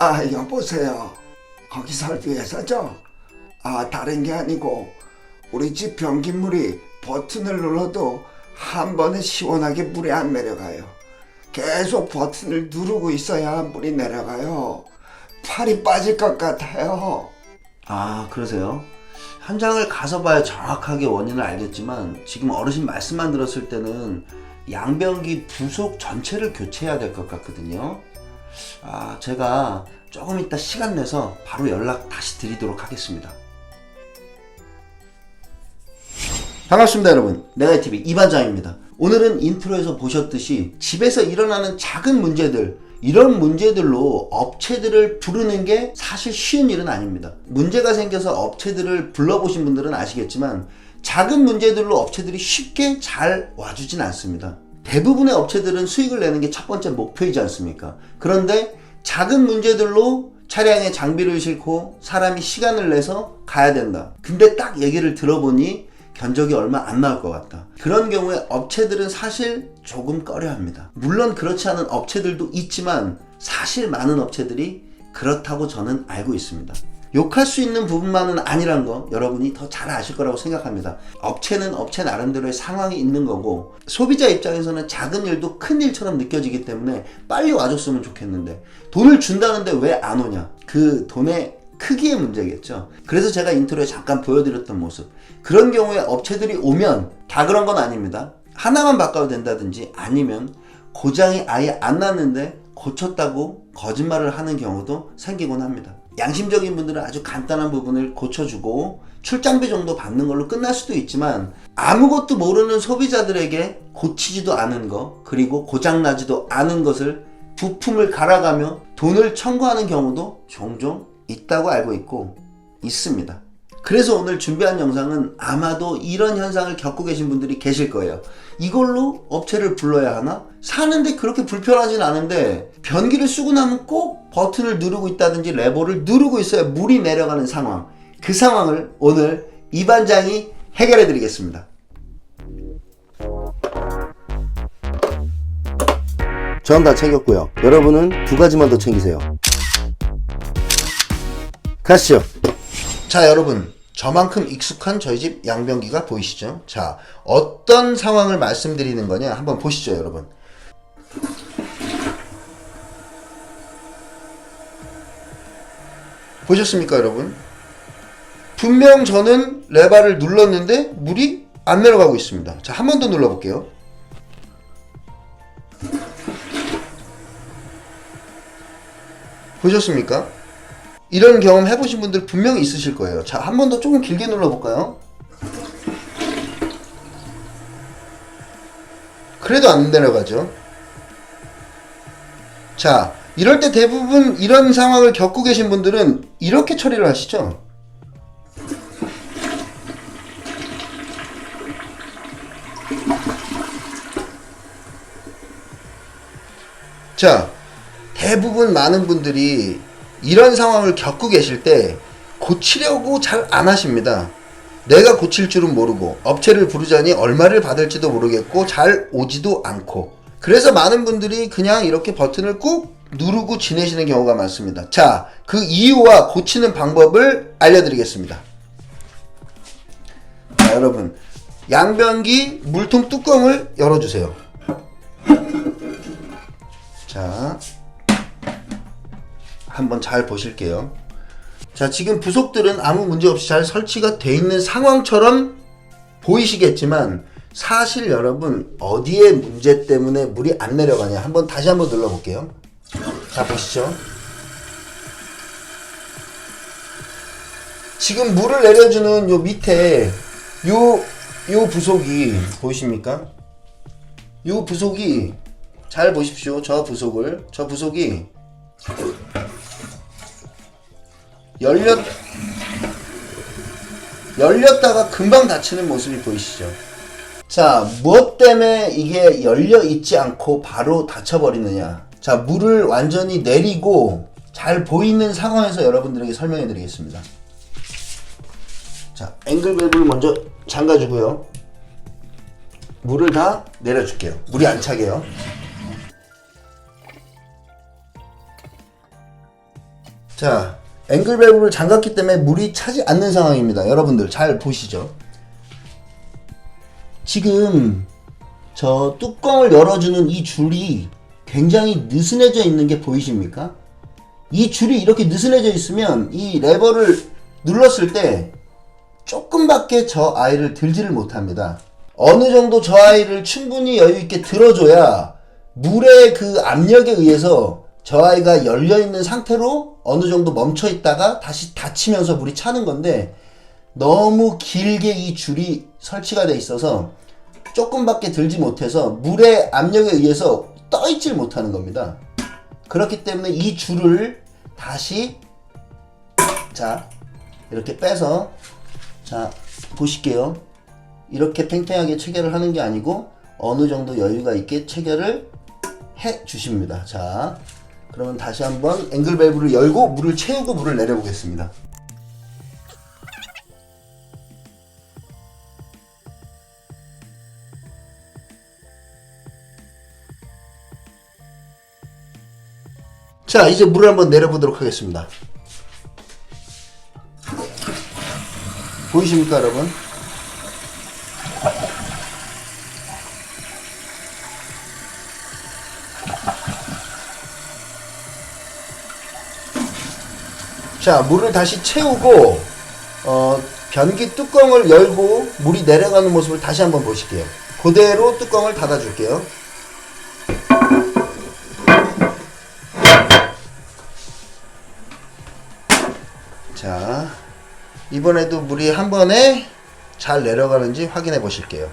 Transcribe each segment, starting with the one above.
아, 여보세요. 거기 설비에서죠? 아, 다른 게 아니고, 우리 집 변기물이 버튼을 눌러도 한 번에 시원하게 물이 안 내려가요. 계속 버튼을 누르고 있어야 물이 내려가요. 팔이 빠질 것 같아요. 아, 그러세요? 현장을 가서 봐야 정확하게 원인을 알겠지만 지금 어르신 말씀만 들었을 때는 양변기 부속 전체를 교체해야 될 것 같거든요. 아, 제가 조금 이따 시간 내서 바로 연락 다시 드리도록 하겠습니다. 반갑습니다, 여러분. 내가TV 이반장입니다. 오늘은 인트로에서 보셨듯이 집에서 일어나는 작은 문제들, 이런 문제들로 업체들을 부르는 게 사실 쉬운 일은 아닙니다. 문제가 생겨서 업체들을 불러보신 분들은 아시겠지만 작은 문제들로 업체들이 쉽게 잘 와주진 않습니다. 대부분의 업체들은 수익을 내는 게 첫 번째 목표이지 않습니까? 그런데 작은 문제들로 차량에 장비를 싣고 사람이 시간을 내서 가야 된다. 근데 딱 얘기를 들어보니 견적이 얼마 안 나올 것 같다. 그런 경우에 업체들은 사실 조금 꺼려 합니다. 물론 그렇지 않은 업체들도 있지만 사실 많은 업체들이 그렇다고 저는 알고 있습니다. 욕할 수 있는 부분만은 아니란 거 여러분이 더 잘 아실 거라고 생각합니다. 업체는 업체 나름대로의 상황이 있는 거고 소비자 입장에서는 작은 일도 큰 일처럼 느껴지기 때문에 빨리 와줬으면 좋겠는데 돈을 준다는데 왜 안 오냐? 그 돈의 크기의 문제겠죠. 그래서 제가 인트로에 잠깐 보여드렸던 모습. 그런 경우에 업체들이 오면 다 그런 건 아닙니다. 하나만 바꿔도 된다든지 아니면 고장이 아예 안 났는데 고쳤다고 거짓말을 하는 경우도 생기곤 합니다. 양심적인 분들은 아주 간단한 부분을 고쳐주고 출장비 정도 받는 걸로 끝날 수도 있지만 아무것도 모르는 소비자들에게 고치지도 않은 거 그리고 고장나지도 않은 것을 부품을 갈아가며 돈을 청구하는 경우도 종종 있다고 알고 있고 있습니다. 그래서 오늘 준비한 영상은 아마도 이런 현상을 겪고 계신 분들이 계실 거예요. 이걸로 업체를 불러야 하나? 사는데 그렇게 불편하진 않은데 변기를 쓰고 나면 꼭 버튼을 누르고 있다든지 레버를 누르고 있어야 물이 내려가는 상황. 그 상황을 오늘 이 반장이 해결해 드리겠습니다. 전 다 챙겼고요. 여러분은 두 가지만 더 챙기세요. 가시죠. 자, 여러분. 저만큼 익숙한 저희 집 양변기가 보이시죠? 자, 어떤 상황을 말씀드리는 거냐? 한번 보시죠, 여러분. 보셨습니까, 여러분? 분명 저는 레바를 눌렀는데 물이 안 내려가고 있습니다. 자, 한 번 더 눌러볼게요. 보셨습니까? 이런 경험 해보신 분들 분명히 있으실 거예요. 자, 한 번 더 조금 길게 눌러볼까요? 그래도 안 내려가죠. 자, 이럴 때 대부분 이런 상황을 겪고 계신 분들은 이렇게 처리를 하시죠. 자, 대부분 많은 분들이 이런 상황을 겪고 계실 때 고치려고 잘 안 하십니다. 내가 고칠 줄은 모르고 업체를 부르자니 얼마를 받을지도 모르겠고 잘 오지도 않고 그래서 많은 분들이 그냥 이렇게 버튼을 꾹 누르고 지내시는 경우가 많습니다. 자, 그 이유와 고치는 방법을 알려드리겠습니다. 자, 여러분 양변기 물통 뚜껑을 열어주세요. 자, 한번 잘 보실게요. 자, 지금 부속들은 아무 문제 없이 잘 설치가 돼 있는 상황처럼 보이시겠지만 사실 여러분 어디에 문제 때문에 물이 안 내려가냐 한번 다시 한번 눌러볼게요. 자, 보시죠. 지금 물을 내려주는 요 밑에 요, 요 부속이 보이십니까? 요 부속이 잘 보십시오. 저 부속을. 저 부속이 열렸 열렸다가 금방 닫히는 모습이 보이시죠? 자, 무엇 때문에 이게 열려 있지 않고 바로 닫혀버리느냐? 자, 물을 완전히 내리고 잘 보이는 상황에서 여러분들에게 설명해 드리겠습니다. 자, 앵글 밸브를 먼저 잠가주고요. 물을 다 내려줄게요. 물이 안 차게요. 자, 앵글 밸브를 잠갔기 때문에 물이 차지 않는 상황입니다. 여러분들 잘 보시죠. 지금 저 뚜껑을 열어주는 이 줄이 굉장히 느슨해져 있는 게 보이십니까? 이 줄이 이렇게 느슨해져 있으면 이 레버를 눌렀을 때 조금밖에 저 아이를 들지를 못합니다. 어느 정도 저 아이를 충분히 여유 있게 들어줘야 물의 그 압력에 의해서 저 아이가 열려 있는 상태로 어느 정도 멈춰 있다가 다시 닫히면서 물이 차는 건데 너무 길게 이 줄이 설치가 돼 있어서 조금밖에 들지 못해서 물의 압력에 의해서 떠 있질 못하는 겁니다. 그렇기 때문에 이 줄을 다시 자 이렇게 빼서 자 보실게요. 이렇게 팽팽하게 체결을 하는 게 아니고 어느 정도 여유가 있게 체결을 해 주십니다. 자 그러면 다시 한번 앵글 밸브를 열고 물을 채우고 물을 내려보겠습니다. 자, 이제 물을 한번 내려보도록 하겠습니다. 보이십니까, 여러분? 자, 물을 다시 채우고, 어, 변기 뚜껑을 열고 물이 내려가는 모습을 다시 한번 보실게요. 그대로 뚜껑을 닫아줄게요. 자, 이번에도 물이 한 번에 잘 내려가는지 확인해 보실게요.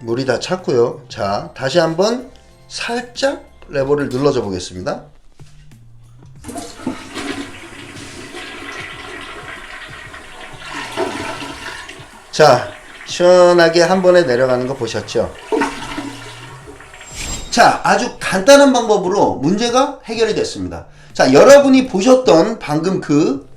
물이 다 찼고요. 자, 다시 한번 살짝 레버를 눌러줘 보겠습니다. 자, 시원하게 한 번에 내려가는 거 보셨죠? 자, 아주 간단한 방법으로 문제가 해결이 됐습니다. 자, 여러분이 보셨던 방금 그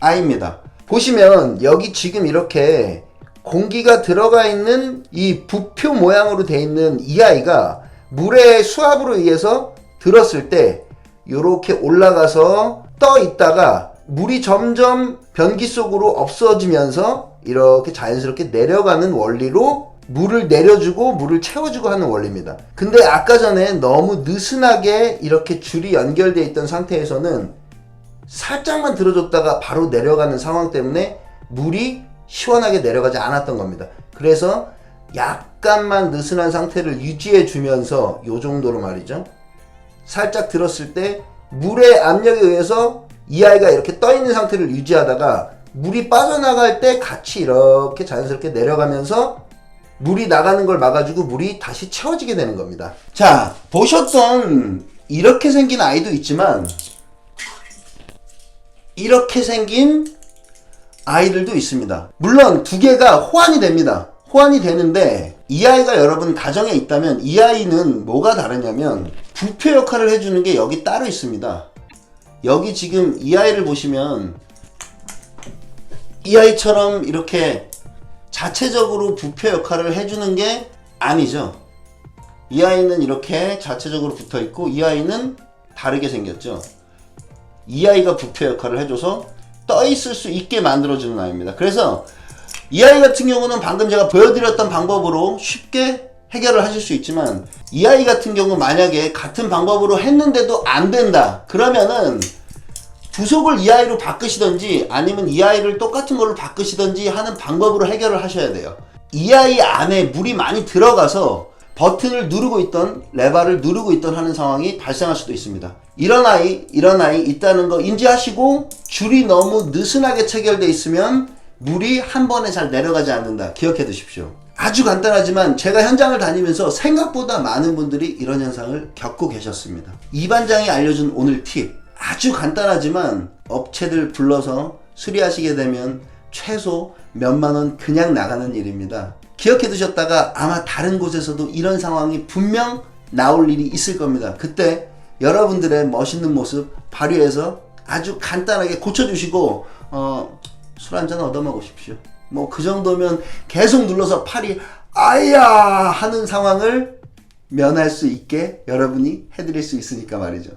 아이입니다. 보시면 여기 지금 이렇게 공기가 들어가 있는 이 부표 모양으로 돼 있는 이 아이가 물의 수압으로 의해서 들었을 때 이렇게 올라가서 떠 있다가 물이 점점 변기 속으로 없어지면서 이렇게 자연스럽게 내려가는 원리로 물을 내려주고 물을 채워주고 하는 원리입니다. 근데 아까 전에 너무 느슨하게 이렇게 줄이 연결되어 있던 상태에서는 살짝만 들어줬다가 바로 내려가는 상황 때문에 물이 시원하게 내려가지 않았던 겁니다. 그래서 약간만 느슨한 상태를 유지해 주면서 요 정도로 말이죠. 살짝 들었을 때 물의 압력에 의해서 이 아이가 이렇게 떠 있는 상태를 유지하다가 물이 빠져나갈 때 같이 이렇게 자연스럽게 내려가면서 물이 나가는 걸 막아주고 물이 다시 채워지게 되는 겁니다. 자, 보셨던 이렇게 생긴 아이도 있지만 이렇게 생긴 아이들도 있습니다. 물론 두 개가 호환이 됩니다. 호환이 되는데 이 아이가 여러분 가정에 있다면 이 아이는 뭐가 다르냐면 부표 역할을 해주는 게 여기 따로 있습니다. 여기 지금 이 아이를 보시면 이 아이처럼 이렇게 자체적으로 부표 역할을 해주는 게 아니죠. 이 아이는 이렇게 자체적으로 붙어 있고 이 아이는 다르게 생겼죠. 이 아이가 부표 역할을 해줘서 떠 있을 수 있게 만들어주는 아이입니다. 그래서 이 아이 같은 경우는 방금 제가 보여드렸던 방법으로 쉽게 해결을 하실 수 있지만 이 아이 같은 경우 만약에 같은 방법으로 했는데도 안 된다 그러면은 부속을 이 아이로 바꾸시던지 아니면 이 아이를 똑같은 걸로 바꾸시던지 하는 방법으로 해결을 하셔야 돼요. 이 아이 안에 물이 많이 들어가서 버튼을 누르고 있던 레바를 누르고 있던 하는 상황이 발생할 수도 있습니다. 이런 아이, 이런 아이 있다는 거 인지하시고 줄이 너무 느슨하게 체결돼 있으면 물이 한 번에 잘 내려가지 않는다. 기억해 두십시오. 아주 간단하지만 제가 현장을 다니면서 생각보다 많은 분들이 이런 현상을 겪고 계셨습니다. 이 반장이 알려준 오늘 팁. 아주 간단하지만 업체들 불러서 수리하시게 되면 최소 몇만 원 그냥 나가는 일입니다. 기억해 두셨다가 아마 다른 곳에서도 이런 상황이 분명 나올 일이 있을 겁니다. 그때 여러분들의 멋있는 모습 발휘해서 아주 간단하게 고쳐주시고 어, 술 한잔 얻어 먹으십시오. 뭐 그 정도면 계속 눌러서 팔이 아야 하는 상황을 면할 수 있게 여러분이 해드릴 수 있으니까 말이죠.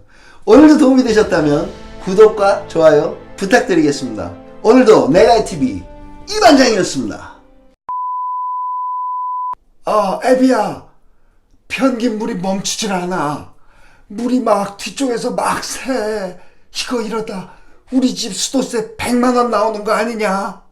오늘도 도움이 되셨다면 구독과 좋아요 부탁드리겠습니다. 오늘도 내가TV 이반장이었습니다. 아, 애비야. 변긴 물이 멈추질 않아. 물이 막 뒤쪽에서 막 새. 이거 이러다 우리 집 수도세 100만 원 나오는 거 아니냐?